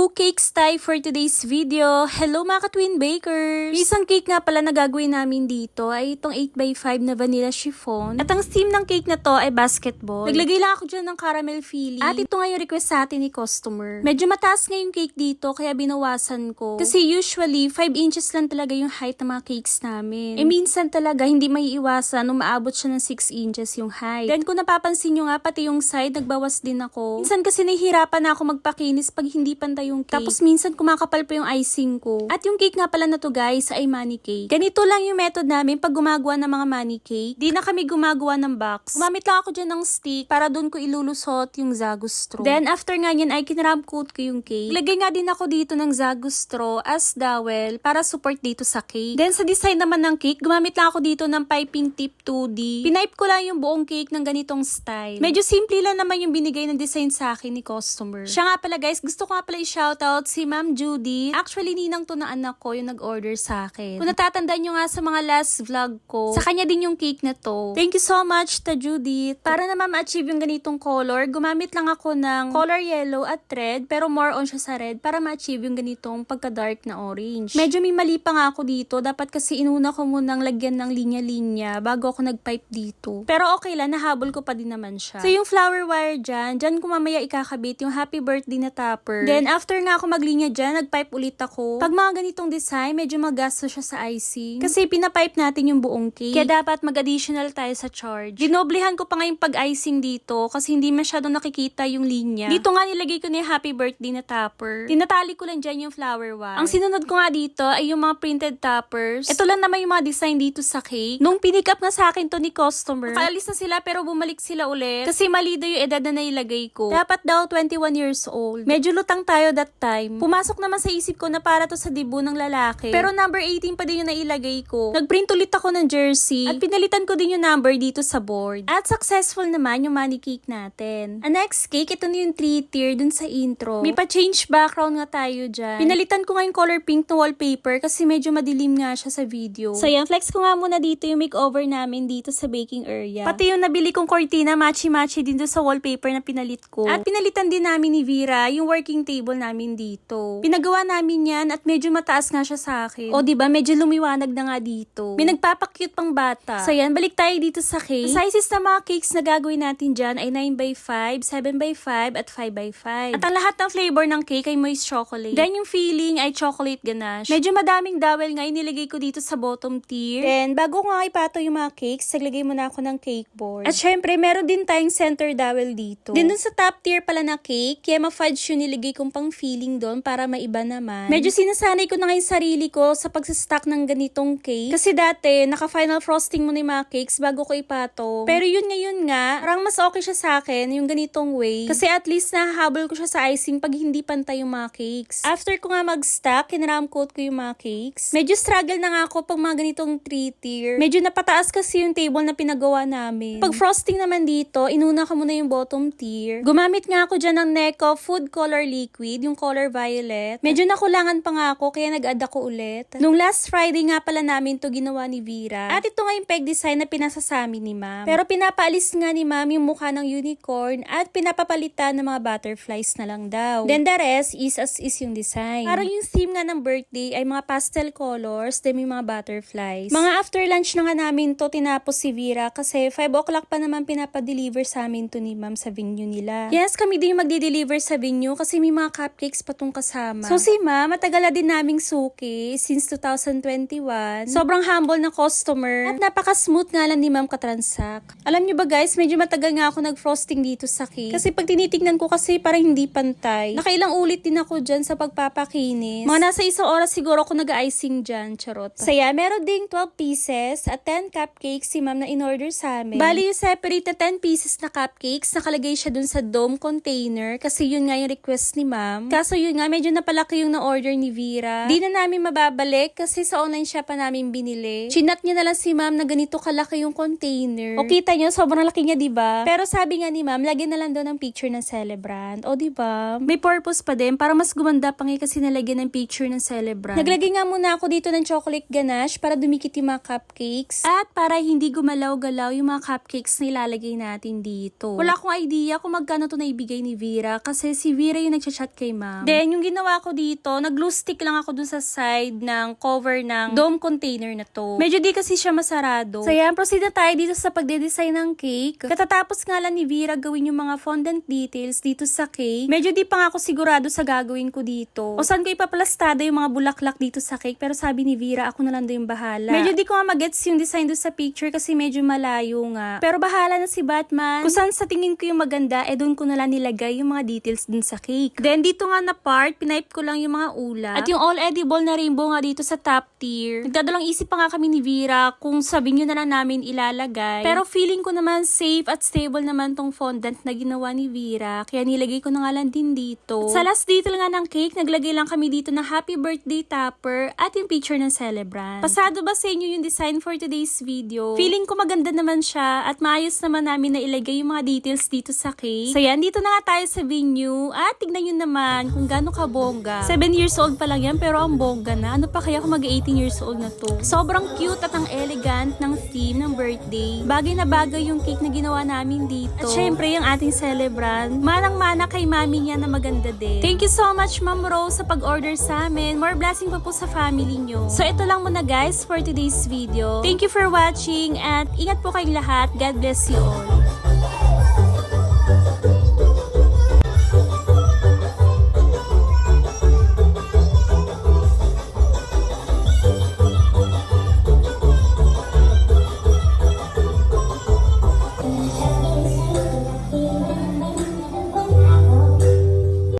two cakes tayo for today's video. Hello mga ka-twin bakers! Isang cake nga pala na gagawin namin dito ay itong 8x5 na vanilla chiffon. At ang steam ng cake na to ay basketball. Naglagay lang ako dyan ng caramel filling. At ito nga yung request sa atin ni customer. Medyo mataas nga yung cake dito kaya binawasan ko. Kasi usually 5 inches lang talaga yung height ng mga cakes namin. Eh minsan talaga hindi may iwasan nung maabot siya ng 6 inches yung height. Then kung napapansin nyo nga pati yung side nagbawas din ako. Minsan kasi nahihirapan na ako magpakinis pag hindi pantay yung cake. Tapos minsan kumakapal pa yung icing ko. At yung cake nga pala na to guys ay money cake. Ganito lang yung method namin pag gumagawa ng mga money cake. Di na kami gumagawa ng box. Gumamit lang ako dyan ng stick para doon ko ilulusot yung Zagus straw. Then after nga yan ay kinrab coat ko yung cake. Lagay nga din ako dito ng Zagus straw as dowel para support dito sa cake. Then sa design naman ng cake, gumamit lang ako dito ng piping tip 2D. Pinipe ko lang yung buong cake ng ganitong style. Medyo simple lang naman yung binigay ng design sa akin ni customer. Siya nga pala guys, gusto ko nga pala i-shoutout si Ma'am Judy. Actually, ninang to na anak ko yung nag-order sa akin. Kung natatandaan nyo nga sa mga last vlog ko, sa kanya din yung cake na to. Thank you so much, ta Judy. Para naman ma-achieve yung ganitong color, gumamit lang ako ng color yellow at red, pero more on siya sa red para ma-achieve yung ganitong pagka-dark na orange. Medyo may mali pa nga ako dito. Dapat kasi inuna ko munang lagyan ng linya-linya bago ako nag-pipe dito. Pero okay lang, nahabol ko pa din naman siya. So yung flower wire dyan, dyan ko mamaya ikakabit yung happy birthday na topper. Then after nga ako maglinya dyan, nag-pipe ulit ako. Pag mga ganitong design, medyo magasto siya sa icing. Kasi pinapipe natin yung buong cake. Kaya dapat mag-additional tayo sa charge. Dinoblehan ko pa nga yung pag-icing dito kasi hindi masyadong nakikita yung linya. Dito nga nilagay ko na yung happy birthday na topper. Tinatali ko lang dyan yung flower wire. Ang sinunod ko nga dito ay yung mga printed toppers. Ito lang naman yung mga design dito sa cake. Nung pinick up nga sa akin to ni customer, nakaalis na sila pero bumalik sila ulit. Kasi mali daw yung edad na nailagay ko. Dapat daw 21 years old. Medyo lutang tayo that time. Pumasok naman sa isip ko na para to sa dibu ng lalaki. Pero number 18 pa din yung nailagay ko. Nagprint ulit ako ng jersey at pinalitan ko din yung number dito sa board. At successful naman yung money cake natin. Ang next cake, ito na yung 3 tier dun sa intro. May pa-change background nga tayo dyan. Pinalitan ko nga yung color pink na wallpaper kasi medyo madilim nga siya sa video. So yan, flex ko nga muna dito yung makeover namin dito sa baking area. Pati yung nabili kong cortina, matchy-matchy din doon sa wallpaper na pinalit ko. At pinalitan din namin ni Vera yung working table namin dito. Pinagawa namin yan at medyo mataas nga siya sa akin. O di ba medyo lumiwanag na nga dito. May nagpapakyut pang bata. So yan, balik tayo dito sa cake. Ang sizes na mga cakes na gagawin natin dyan ay 9x5, 7x5, at 5x5. At ang lahat ng flavor ng cake ay moist chocolate. Then yung filling ay chocolate ganache. Medyo madaming dowel nga inilagay ko dito sa bottom tier. Then bago ko nga ipato yung mga cakes, naglagay muna ako ng cake board. At syempre, meron din tayong center dowel dito. Then dun sa top tier pala na cake, kaya ma-fudge yung nilagay kong pang filling doon para maiba naman. Medyo sinasanay ko na nga yung sarili ko sa pagsastock ng ganitong cake. Kasi dati, naka-final frosting mo na yung mga cakes bago ko ipato. Pero yun ngayon nga, parang mas okay siya sa akin yung ganitong way. Kasi at least nahahabol ko siya sa icing pag hindi pantay yung mga cakes. After ko nga mag-stack, kinaram coat ko yung mga cakes. Medyo struggle na nga ako pag mga ganitong 3 tier. Medyo napataas kasi yung table na pinagawa namin. Pag frosting naman dito, inuna ko muna yung bottom tier. Gumamit nga ako dyan ng Neko Food Color Liquid, yung color violet. Medyo nakulangan pa nga ako, kaya nag-add ako ulit. Nung last Friday nga pala namin to ginawa ni Vera. At ito nga yung peg design na pinasa sa amin ni ma'am. Pero pinapaalis nga ni ma'am yung mukha ng unicorn at pinapapalitan ng mga butterflies na lang daw. Then the rest is as is yung design. Parang yung theme nga ng birthday ay mga pastel colors, then may mga butterflies. Mga after lunch na nga namin to tinapos si Vera kasi 5 o'clock pa naman pinapa-deliver sa amin to ni ma'am sa venue nila. Yes, kami din yung magde-deliver sa venue kasi may mga cupcakes pa tong kasama. So si ma'am, matagal na din naming suki since 2021. Sobrang humble na customer at napaka-smooth nga lang ni ma'am katransak. Alam niyo ba guys, medyo matagal nga ako nag-frosting dito sa cake. Kasi pag tinitignan ko kasi parang hindi pantay. Nakailang ulit din ako dyan sa pagpapakinis. Mga nasa isang oras siguro ako nag-icing dyan, charot. So yeah, meron ding 12 pieces at 10 cupcakes si ma'am na in-order sa amin. Bali yung separate na 10 pieces na cupcakes, nakalagay siya dun sa dome container kasi yun nga yung request ni ma'am. Kaso yun nga, medyo napalaki yung na-order ni Vera. Di na namin mababalik kasi sa online shop pa namin binili. Chinat niya na lang si ma'am na ganito kalaki yung container. O kita niyo, sobrang laki niya, di ba? Pero sabi nga ni ma'am, lagyan na lang daw ng picture ng celebrant. O di ba? May purpose pa din para mas gumanda pa nga kasi nalagyan ng picture ng celebrant. Naglagay nga muna ako dito ng chocolate ganache para dumikit yung mga cupcakes. At para hindi gumalaw-galaw yung mga cupcakes na ilalagay natin dito. Wala akong idea kung magkano to naibigay ni Vera kasi si Vera yung nagchat-chat kay kay ma'am. Then, yung ginawa ko dito, nag-glue stick lang ako dun sa side ng cover ng dome container na to. Medyo di kasi siya masarado. So, yan, proceed na tayo dito sa pagde-design ng cake. Katatapos nga lang ni Vera gawin yung mga fondant details dito sa cake. Medyo di pa nga ako sigurado sa gagawin ko dito. O saan ko ipaplastada yung mga bulaklak dito sa cake. Pero sabi ni Vera, ako na lang daw yung bahala. Medyo di ko nga magets yung design doon sa picture kasi medyo malayo nga. Pero bahala na si Batman. Kung saan sa tingin ko yung maganda, eh doon ko na lang nilagay yung mga details dun sa cake. Then dito nga na part, pinipe ko lang yung mga ulat. At yung all edible na rainbow nga dito sa top tier. Nagdadalang isip pa nga kami ni Vera kung sabihin nyo na lang namin ilalagay. Pero feeling ko naman safe at stable naman tong fondant na ginawa ni Vera. Kaya nilagay ko na nga lang din dito. Sa last detail nga ng cake, naglagay lang kami dito na happy birthday topper at yung picture ng celebrant. Pasado ba sa inyo yung design for today's video? Feeling ko maganda naman siya at maayos naman namin na ilagay yung mga details dito sa cake. So yan, dito na nga tayo sa venue at tignan nyo naman kung gaano kabongga. 7 years old pa lang yan pero ang bongga na. Ano pa kaya kung mag-18 years old na to? Sobrang cute at ang elegant ng theme ng birthday. Bagay na bagay yung cake na ginawa namin dito. At syempre yung ating celebrant, manang-mana kay mami niya na maganda din. Thank you so much Ma'am Rose sa pag-order sa amin. More blessing pa po sa family nyo. So ito lang muna guys for today's video. Thank you for watching at ingat po kayong lahat. God bless you all.